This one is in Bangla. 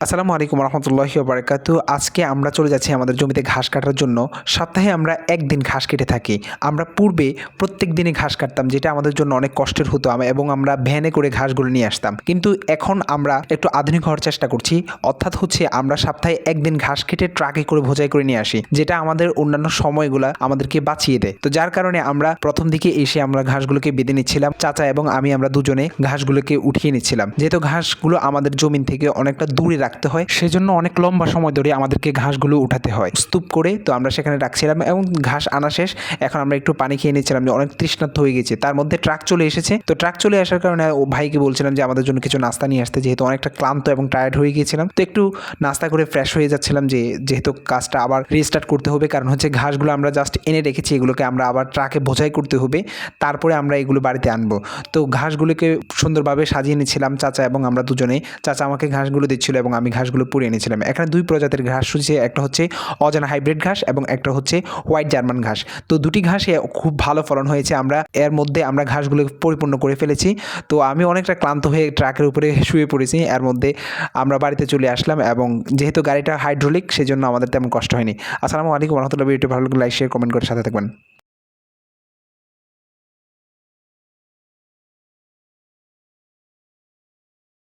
আসসালামু আলাইকুম রহমতুল্লাহি বারাকাতু আজকে আমরা চলে যাচ্ছি আমাদের জমিতে ঘাস কাটার জন্য। সপ্তাহে আমরা একদিন ঘাস কেটে থাকি। আমরা পূর্বে প্রত্যেক দিনে ঘাস কাটতাম, যেটা আমাদের জন্য অনেক কষ্টের হতো এবং আমরা ভ্যানে করে ঘাসগুলো নিয়ে আসতাম। কিন্তু এখন আমরা একটু আধুনিক হওয়ার চেষ্টা করছি। অর্থাৎ হচ্ছে আমরা সপ্তাহে একদিন ঘাস কেটে ট্রাকে করে ভোজাই করে নিয়ে আসি, যেটা আমাদের অন্যান্য সময়গুলো আমাদেরকে বাঁচিয়ে দেয়। তো যার কারণে আমরা প্রথম দিকে এসে আমরা ঘাসগুলোকে বেঁধে নিচ্ছিলাম। চাচা এবং আমি আমরা দুজনে ঘাসগুলোকে উঠিয়ে নিচ্ছিলাম। যেহেতু ঘাসগুলো আমাদের জমিন থেকে অনেকটা দূরে রাখতে হয়। সেজন্য অনেক লম্বা সময় ধরে আমাদেরকে ঘাসগুলো উঠাতে হয়। স্তূপ করে তো আমরা সেখানে রাখছিলাম এবং ঘাস আনা শেষ। এখন আমরা একটু পানি খেয়ে নিচ্ছিলাম যে অনেক তৃষ্ণার্ত হয়ে গেছে। তার মধ্যে ট্রাক চলে এসেছে। তো ট্রাক চলে আসার কারণে ও ভাইকে বলছিলাম যে আমাদের জন্য কিছু নাস্তা নিয়ে আসতে। যেহেতু অনেকটা ক্লান্ত এবং টায়ার্ড হয়ে গিয়েছিলাম। তো একটু নাস্তা করে ফ্রেশ হয়ে যাচ্ছিলাম যে যেহেতু কাজটা আবার রিস্টার্ট করতে হবে। কারণ হচ্ছে ঘাসগুলো আমরা জাস্ট এনে রেখেছি, এগুলোকে আমরা আবার ট্রাকে বোঝাই করতে হবে। তারপরে আমরা এগুলো বাড়িতে আনব। তো ঘাসগুলোকে সুন্দরভাবে সাজিয়ে নিয়েছিলাম চাচা এবং আমরা দুজনে চাচা আমাকে ঘাসগুলো দিচ্ছিল এবং আমি ঘাসগুলো পুড়িয়ে নিয়েছিলাম এখানে দুই প্রজাতির ঘাস হচ্ছে একটা হচ্ছে অজানা হাইব্রিড ঘাস এবং একটা হচ্ছে হোয়াইট জার্মান ঘাস। তো দুটি ঘাসে খুব ভালো ফলন হয়েছে, আমরা এর মধ্যে আমরা ঘাসগুলো পরিপূর্ণ করে ফেলেছি। তো আমি অনেকটা ক্লান্ত হয়ে ট্রাকের উপরে শুয়ে পড়েছি, এর মধ্যে আমরা বাড়িতে চলে আসলাম এবং যেহেতু গাড়িটা হাইড্রোলিক সেজন্য আমাদের তেমন কষ্ট হয়নি। আসসালামু আলাইকুম রহমতুল্লাহ ভিডিওটি ভালো লাগলে লাইক শেয়ার কমেন্ট করে সাথে থাকবেন।